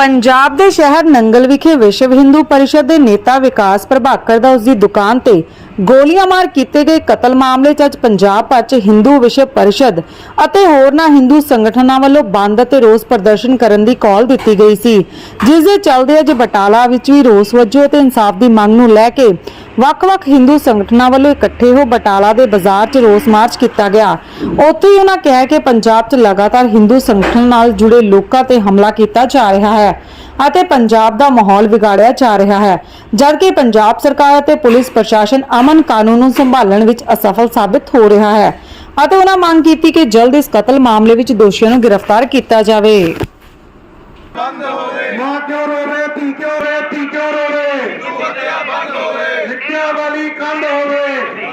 ਪੰਜਾਬ ਦੇ ਸ਼ਹਿਰ ਨੰਗਲ ਵਿਖੇ ਵਿਸ਼ਵ ਹਿੰਦੂ ਪਰਿਸ਼ਦ ਦੇ ਨੇਤਾ ਵਿਕਾਸ ਪ੍ਰਭਾਕਰ ਦਾ ਉਸ ਦੀ ਦੁਕਾਨ ਤੇ ਗੋਲੀਆਂ ਮਾਰ ਕੀਤੇ ਗਏ ਕਤਲ ਮਾਮਲੇ 'ਚ ਅੱਜ ਪੰਜਾਬ ਭਰ 'ਚ ਹਿੰਦੂ ਵਿਸ਼ਵ ਪਰਿਸ਼ਦ ਅਤੇ ਹੋਰਨਾਂ ਹਿੰਦੂ ਸੰਗਠਨਾਂ ਵੱਲੋਂ ਬੰਦ ਅਤੇ ਰੋਸ ਪ੍ਰਦਰਸ਼ਨ ਕਰਨ ਦੀ ਕਾਲ ਦਿੱਤੀ ਗਈ ਸੀ। ਜਿਸ ਦੇ ਚੱਲਦੇ ਅੱਜ ਬਟਾਲਾ ਵਿੱਚ ਵੀ ਰੋਸ ਵਜੋਂ ਅਤੇ ਇਨਸਾਫ ਦੀ ਮੰਗ ਨੂੰ ਲੈ ਕੇ ਵੱਖ-ਵੱਖ ਹਿੰਦੂ ਸੰਗਠਨਾਂ ਵੱਲੋਂ ਇਕੱਠੇ ਹੋ ਬਟਾਲਾ ਦੇ ਬਾਜ਼ਾਰ 'ਚ ਰੋਸ ਮਾਰਚ ਕੀਤਾ ਗਿਆ। ਉੱਥੇ ਹੀ ਉਹਨਾਂ ਕਿਹਾ ਕਿ ਪੰਜਾਬ 'ਚ ਲਗਾਤਾਰ ਹਿੰਦੂ ਸੰਗਠਨ ਨਾਲ ਜੁੜੇ ਲੋਕਾਂ ਤੇ ਹਮਲਾ ਕੀਤਾ ਜਾ ਰਿਹਾ ਹੈ ਅਤੇ ਪੰਜਾਬ ਦਾ ਮਾਹੌਲ ਵਿਗਾੜਿਆ ਜਾ ਰਿਹਾ ਹੈ, ਜਦਕਿ ਪੰਜਾਬ ਸਰਕਾਰ ਅਤੇ ਪੁਲਿਸ ਪ੍ਰਸ਼ਾਸਨ ਅਮਨ ਕਾਨੂੰਨ ਨੂੰ ਸੰਭਾਲਣ ਵਿੱਚ ਅਸਫਲ ਸਾਬਿਤ ਹੋ ਰਿਹਾ ਹੈ ਅਤੇ ਉਹਨਾਂ ਮੰਗ ਕੀਤੀ ਕਿ ਜਲਦ ਇਸ ਕਤਲ ਮਾਮਲੇ ਵਿੱਚ ਦੋਸ਼ੀਆਂ ਨੂੰ ਗ੍ਰਿਫਤਾਰ ਕੀਤਾ ਜਾਵੇ। ਮਾਂ ਕਿਉਂ ਰੋ ਧੀ ਕਿਉਂ ਰਹੇ ਧੀ ਕਿਉਂ ਰੋ ਰਹੇ ਹਿੰਦੂ ਹੱਤਿਆ ਬੰਦ ਹੋਵੇ ਵਾਲੀ ਕੰਧ ਹੋਵੇ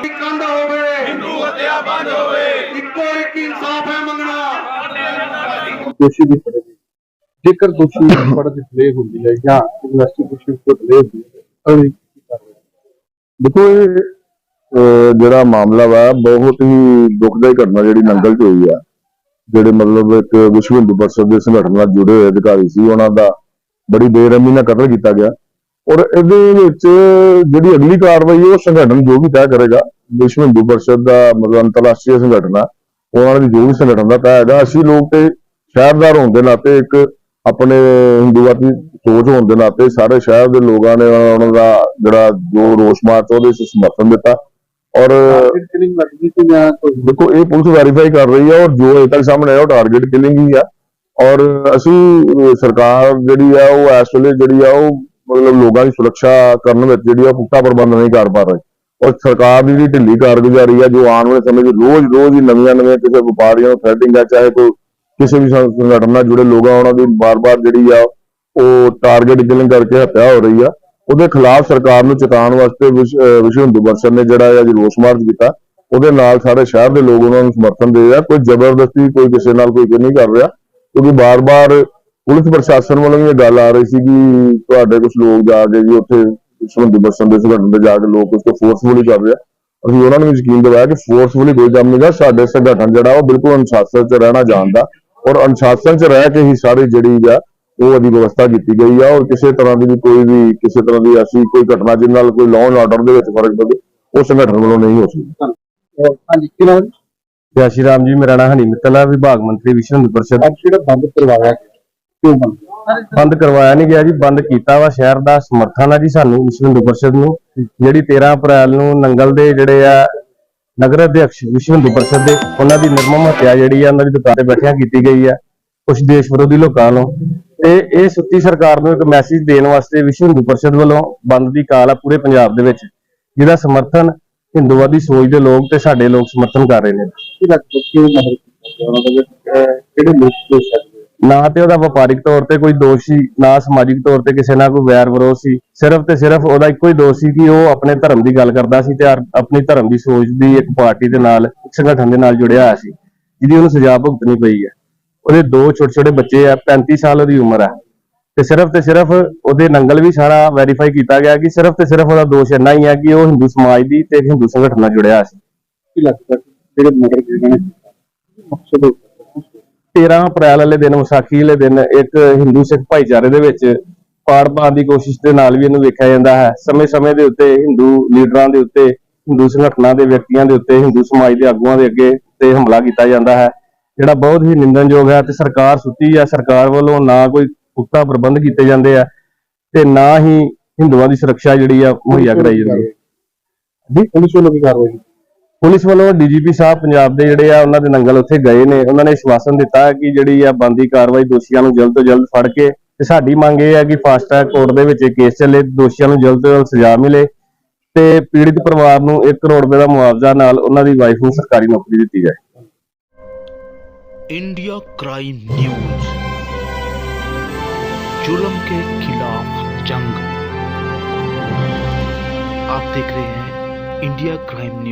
ਇੱਕ ਕੰਧ ਹੋਵੇ। ਹਿੰਦੂ ਹੱਤਿਆ ਬੰਦ ਹੋਵੇ। ਇੱਕੋ ਇੱਕ ਇਨਸਾਫ ਹੈ ਮੰਗਣਾ। ਦੋਸ਼ੀ ਦੀ ਫੜੇਗੀ ਜੇਕਰ ਦੋਸ਼ੀ ਦੀ ਫੜ ਦੀ ਡਿਲੇ ਹੁੰਦੀ ਹੈ ਜਾਂ ਇਨਵੈਸਟੀਗੇਸ਼ਨ ਤੋਂ ਡਿਲੇ ਹੁੰਦੀ ਹੈ ਅਗਲੀ ਕੀ ਕਾਰਵਾਈ ਦੇਖੋ ਇਹ ਜਿਹੜਾ ਮਾਮਲਾ ਵਾ ਬਹੁਤ ਹੀ ਦੁਖਦਾਈ ਘਟਨਾ ਜਿਹੜੀ ਨੰਗਲ 'ਚ ਹੋਈ ਆ। ਜਿਹੜੇ ਮਤਲਬ ਇੱਕ ਵਿਸ਼ਵ ਹਿੰਦੂ ਪਰਿਸ਼ਦ ਦੇ ਸੰਗਠਨ ਨਾਲ ਜੁੜੇ ਹੋਏ ਅਧਿਕਾਰੀ ਸੀ ਉਹਨਾਂ ਦਾ ਬੜੀ ਬੇਰਹਿਮੀ ਨਾਲ ਕਤਲ ਕੀਤਾ ਗਿਆ। ਔਰ ਇਹਦੇ ਵਿੱਚ ਜਿਹੜੀ ਅਗਲੀ ਕਾਰਵਾਈ ਉਹ ਸੰਗਠਨ ਜੋ ਵੀ ਤੈਅ ਕਰੇਗਾ ਵਿਸ਼ਵ ਹਿੰਦੂ ਪਰਿਸ਼ਦ ਦਾ ਮਤਲਬ ਅੰਤਰਰਾਸ਼ਟਰੀ ਸੰਗਠਨ ਆ, ਉਹਨਾਂ ਦੀ ਜੋ ਵੀ ਸੰਗਠਨ ਦਾ ਤੈਅ ਹੈਗਾ, ਅਸੀਂ ਲੋਕ ਤੇ ਸ਼ਹਿਰਦਾਰ ਹੋਣ ਦੇ ਨਾਤੇ ਇੱਕ ਆਪਣੇ ਹਿੰਦੂਵਾਦੀ ਸੋਚ ਹੋਣ ਦੇ ਨਾਤੇ ਸਾਰੇ ਸ਼ਹਿਰ ਦੇ ਲੋਕਾਂ ਨੇ ਉਹਨਾਂ ਦਾ ਜਿਹੜਾ ਜੋ ਰੋਸ ਮਾਰਚ ਉਹਦੇ ਵਿੱਚ ਸਮਰਥਨ ਦਿੱਤਾ। ਔਰ ਦੇਖੋ, ਇਹ ਪੁਲਿਸ ਵੈਰੀਫਾਈ ਕਰ ਰਹੀ ਹੈ ਔਰ ਜੋ ਅਜੇ ਤੱਕ ਸਾਹਮਣੇ ਆਇਆ, ਉਹ ਟਾਰਗੇਟ ਕਿਲਿੰਗ ਹੀ ਆ। ਔਰ ਅਸੀਂ ਸਰਕਾਰ ਜਿਹੜੀ ਆ, ਉਹ ਇਸ ਵੇਲੇ ਜਿਹੜੀ ਆ, ਉਹ ਮਤਲਬ ਲੋਕਾਂ ਦੀ ਸੁਰੱਖਿਆ ਕਰਨ ਵਿੱਚ ਜਿਹੜੀ ਆ ਪੁਖਤਾ ਪ੍ਰਬੰਧ ਨਹੀਂ ਕਰ ਪਾ ਰਹੀ। ਔਰ ਸਰਕਾਰ ਦੀ ਜਿਹੜੀ ਢਿੱਲੀ ਕਾਰਗੁਜ਼ਾਰੀ ਆ, ਜੋ ਆਉਣ ਵਾਲੇ ਸਮੇਂ 'ਚ ਰੋਜ਼ ਰੋਜ਼ ਹੀ ਨਵੀਆਂ ਨਵੀਆਂ ਕਿਸੇ ਵਪਾਰੀਆਂ ਨੂੰ ਥ੍ਰੈਟਿੰਗ ਆ, ਚਾਹੇ ਕੋਈ ਕਿਸੇ ਵੀ ਸੰਗਠਨ ਨਾਲ ਜੁੜੇ ਲੋਕ ਉਹਨਾਂ ਦੀ ਬਾਰ-ਬਾਰ ਜਿਹੜੀ ਆ ਉਹ ਟਾਰਗੇਟ ਕਿਲਿੰਗ ਕਰਕੇ ਹੱਤਿਆ ਹੋ ਰਹੀ ਆ। ਉਹਦੇ ਖਿਲਾਫ ਸਰਕਾਰ ਨੂੰ ਚੇਤਾਉਣ ਵਾਸਤੇ ਵਿਸ਼- ਵਿਸ਼ਵ ਹਿੰਦੂ ਪਰਿਸ਼ਦ ਨੇ ਜਿਹੜਾ ਅੱਜ ਰੋਸ ਮਾਰਚ ਕੀਤਾ, ਉਹਦੇ ਨਾਲ ਸਾਰੇ ਸ਼ਹਿਰ ਦੇ ਲੋਕ ਉਹਨਾਂ ਨੂੰ ਸਮਰਥਨ ਦੇ ਰਿਹਾ ਕੋਈ ਜ਼ਬਰਦਸਤੀ ਕੋਈ ਕਿਸੇ ਨਾਲ ਕੋਈ ਨਹੀਂ ਕਰ ਰਿਹਾ, ਕਿਉਂਕਿ ਬਾਰ-ਬਾਰ ਪੁਲਿਸ ਪ੍ਰਸ਼ਾਸਨ ਵੱਲੋਂ ਵੀ ਇਹ ਗੱਲ ਆ ਰਹੀ ਸੀ ਕਿ ਤੁਹਾਡੇ ਕੁਝ ਲੋਕ ਜਾ ਕੇ ਜੀ ਉੱਥੇ ਹਿੰਦੂ ਪਰਿਸ਼ਦ ਦੇ ਸੰਗਠਨ ਦੇ ਜਾ ਕੇ ਲੋਕ ਉਸ ਤੋਂ ਫੋਰਸਫੁਲੀ ਕਰ ਰਿਹਾ ਅਸੀਂ ਉਹਨਾਂ ਨੂੰ ਯਕੀਨ ਦਿਵਾਇਆ ਕਿ ਫੋਰਸਫੁਲੀ ਕੋਈ ਕੰਮ ਨਹੀਂਗਾ ਸਾਡੇ ਸੰਗਠਨ ਜਿਹੜਾ ਉਹ ਬਿਲਕੁਲ ਅਨੁਸ਼ਾਸਨ 'ਚ ਰਹਿਣਾ ਜਾਣਦਾ ਔਰ ਅਨੁਸ਼ਾਸਨ 'ਚ ਰਹਿ ਕੇ ਹੀ ਸਾਰੀ ਜਿਹੜੀ ਆ ਉਹ ਉਹਦੀ ਵਿਵਸਥਾ ਕੀਤੀ ਗਈ ਆ ਔਰ ਕਿਸੇ ਤਰ੍ਹਾਂ ਦੀ ਵੀ ਕੋਈ ਵੀ ਕਿਸੇ ਤਰ੍ਹਾਂ ਦੀ ਐਸੀ ਕੋਈ ਘਟਨਾ ਜਿਸ ਨਾਲ ਕੋਈ ਲਾਅ ਐਂਡ ਆਰਡਰ ਦੇ ਵਿੱਚ ਫ਼ਰਕ ਪਵੇ ਉਹ ਸੰਗਠਨ ਵੱਲੋਂ ਨਹੀਂ ਹੋ ਸਕਦੀ। ਹਾਂਜੀ ਕਿਹਨਾਂ ਨੇ ਜੈ ਸ਼੍ਰੀ ਰਾਮ ਜੀ ਮੇਰਾ ਨਾਮ ਹਨੀ ਮਿੱਤਲ ਹੈ ਵਿਭਾਗ ਮੰਤਰੀ ਵਿਸ਼ਵ ਪਰਿਸ਼ਦ ਅੱਜ ਜਿਹੜਾ ਬੰਦ ਕਰਵਾਇਆ? ਕਿਉਂ ਬੰਦ? ਬੰਦ ਕਰਵਾਇਆ ਨਹੀਂ ਗਿਆ ਜੀ, ਬੰਦ ਕੀਤਾ ਵਾ ਸ਼ਹਿਰ ਦਾ ਸਮਰਥਨ ਆ ਜੀ ਸਾਨੂੰ ਵਿਸ਼ਵ ਹਿੰਦੂ ਪਰਿਸ਼ਦ ਨੂੰ। ਜਿਹੜੀ 13 ਅਪ੍ਰੈਲ ਨੂੰ ਨੰਗਲ ਦੇ ਜਿਹੜੇ ਆ ਨਗਰ ਅਧਿਕਸ਼ ਵਿਸ਼ਵ ਹਿੰਦੂ ਪਰਿਸ਼ਦ ਦੇ, ਉਹਨਾਂ ਦੀ ਨਿਰਮਮ ਹੱਤਿਆ ਜਿਹੜੀ ਆ, ਉਹਨਾਂ ਦੀ ਦੁਕਾਨ ਤੇ ਬੈਠਿਆਂ ਕੀਤੀ ਗਈ ਆ ਕੁਝ ਦੇਸ਼ ਵਿਰੋਧੀ ਲੋਕਾਂ ਨੂੰ। ਤੇ ਇਹ ਸੁੱਤੀ ਸਰਕਾਰ ਨੂੰ ਇੱਕ ਮੈਸੇਜ ਦੇਣ ਵਾਸਤੇ ਵਿਸ਼ਵ ਹਿੰਦੂ ਪਰਿਸ਼ਦ ਵੱਲੋਂ ਬੰਦ ਦੀ ਕਾਲ ਆ ਪੂਰੇ ਪੰਜਾਬ ਦੇ ਵਿੱਚ, ਜਿਹਦਾ ਸਮਰਥਨ ਹਿੰਦੂਵਾਦੀ ਸੋਚ ਦੇ ਲੋਕ ਤੇ ਸਾਡੇ ਲੋਕ ਸਮਰਥਨ ਕਰ ਰਹੇ ਨੇ। ਕੀ ਲੱਗਦਾ ਕਿਉਂ ਮਦਰ ਕਿਹੜੇ ਲੋਕ ਦੋਸ਼ ਸਕਦੇ ਨਾ ਤੇ ਉਹਦਾ ਵਪਾਰਿਕ ਤੌਰ ਤੇ ਕੋਈ ਦੋਸ਼ ਸੀ ਨਾ ਸਮਾਜਿਕ ਤੌਰ ਤੇ ਕਿਸੇ ਨਾਲ ਕੋਈ ਵੈਰ ਵਿਰੋਧ ਸੀ। ਸਿਰਫ ਤੇ ਸਿਰਫ ਉਹਦਾ ਇੱਕੋ ਹੀ ਦੋਸ਼ ਸੀ ਕਿ ਉਹ ਆਪਣੇ ਧਰਮ ਦੀ ਗੱਲ ਕਰਦਾ ਸੀ ਤੇ ਆਪਣੀ ਧਰਮ ਦੀ ਸੋਚ ਦੀ ਇੱਕ ਪਾਰਟੀ ਦੇ ਨਾਲ ਇੱਕ ਸੰਗਠਨ ਦੇ ਨਾਲ ਜੁੜਿਆ ਹੋਇਆ ਸੀ ਜਿਹਦੀ ਉਹਨੂੰ ਸਜ਼ਾ ਭੁਗਤਣੀ ਪਈ ਹੈ। ਉਹਦੇ ਦੋ ਛੋਟੇ ਛੋਟੇ ਬੱਚੇ ਆ 35 ਸਾਲ ਉਹਦੀ ਉਮਰ ਹੈ ਤੇ ਸਿਰਫ ਤੇ ਸਿਰਫ ਉਹਦੇ ਨੰਗਲ ਵੀ ਸਾਰਾ ਵੈਰੀਫਾਈ ਕੀਤਾ ਗਿਆ ਕਿ ਸਿਰਫ ਤੇ ਸਿਰਫ ਉਹਦਾ ਦੋਸ਼ ਇੰਨਾ ਹੀ ਹੈ ਕਿ ਉਹ ਹਿੰਦੂ ਸਮਾਜ ਦੀ ਤੇ ਹਿੰਦੂ ਸੰਗਠਨ ਨਾਲ ਜੁੜਿਆ ਹੋਇਆ ਸੀ। ਕੀ ਲੱਗਦਾ ਜਿਹੜੇ ਮਦਰ ਜਿਹਨਾਂ ਨੇ ਮਕਸਦ 13 ਅਪ੍ਰੈਲ ਵਾਲੇ ਦਿਨ, ਵਿਸਾਖੀ ਵਾਲੇ ਦਿਨ ਇੱਕ ਹਿੰਦੂ ਸਿੱਖ ਭਾਈਚਾਰੇ ਦੇ ਵਿੱਚ ਪਾੜ ਪਾਉਣ ਦੀ ਕੋਸ਼ਿਸ਼ ਦੇ ਨਾਲ ਵੀ ਇਹਨੂੰ ਵੇਖਿਆ ਜਾਂਦਾ ਹੈ। ਸਮੇਂ-ਸਮੇਂ ਦੇ ਉੱਤੇ ਹਿੰਦੂ ਲੀਡਰਾਂ ਦੇ ਉੱਤੇ, ਹਿੰਦੂ ਸੰਗਠਨਾਂ ਦੇ ਵਿਅਕਤੀਆਂ ਦੇ ਉੱਤੇ, ਹਿੰਦੂ ਸਮਾਜ ਦੇ ਆਗੂਆਂ ਦੇ ਅੱਗੇ ਤੇ ਹਮਲਾ ਕੀਤਾ ਜਾਂਦਾ ਹੈ। ਜਿਹੜਾ ਬਹੁਤ ਹੀ ਨਿੰਦਣਯੋਗ ਹੈ ਤੇ ਸਰਕਾਰ ਸੁੱਤੀ ਹੈ, ਸਰਕਾਰ ਵੱਲੋਂ ਨਾ ਕੋਈ ਪੁਖਤਾ ਪ੍ਰਬੰਧ ਕੀਤੇ ਜਾਂਦੇ ਆ ਤੇ ਨਾ ਹੀ ਹਿੰਦੂਆਂ ਦੀ ਸੁਰੱਖਿਆ ਜਿਹੜੀ ਆ ਮੁਹੱਈਆ ਕਰਾਈ ਜਾਂਦੀ ਹੈ। ਜੀ, ਪੁਲਿਸ ਵੱਲੋਂ ਕੀ ਕਾਰਵਾਈ ਪੁਲਿਸ ਵੱਲੋਂ ਡੀਜੀਪੀ ਸਾਹਿਬ ਪੰਜਾਬ ਦੇ ਜਿਹੜੇ ਆ ਉਹਨਾਂ ਦੇ ਨੰਗਲ ਉੱਥੇ ਗਏ ਨੇ ਉਹਨਾਂ ਨੇ ਵਿਸ਼ਵਾਸਨ ਦਿੱਤਾ ਹੈ ਕਿ ਜਿਹੜੀ ਆ ਬੰਦੀ ਕਾਰਵਾਈ ਦੋਸ਼ੀਆਂ ਨੂੰ ਜਲਦ ਤੋਂ ਜਲਦ ਫੜ ਕੇ ਤੇ ਸਾਡੀ ਮੰਗ ਇਹ ਹੈ ਕਿ ਫਾਸਟ ਟਰੈਕ ਕੋਰਟ ਦੇ ਵਿੱਚ ਇਹ ਕੇਸ ਚੱਲੇ ਦੋਸ਼ੀਆਂ ਨੂੰ ਜਲਦ ਤੋਂ ਜਲਦ ਸਜ਼ਾ ਮਿਲੇ ਤੇ ਪੀੜਿਤ ਪਰਿਵਾਰ ਨੂੰ 1 ਕਰੋੜ ਰੁਪਏ ਦਾ ਮੁਆਵਜ਼ਾ ਨਾਲ ਉਹਨਾਂ ਦੀ ਵਾਈਫ ਨੂੰ ਸਰਕਾਰੀ ਨੌਕਰੀ ਦਿੱਤੀ ਜਾਏ इंडिया क्राइम न्यूज जुल्म के खिलाफ जंग आप देख रहे हैं इंडिया क्राइम न्यूज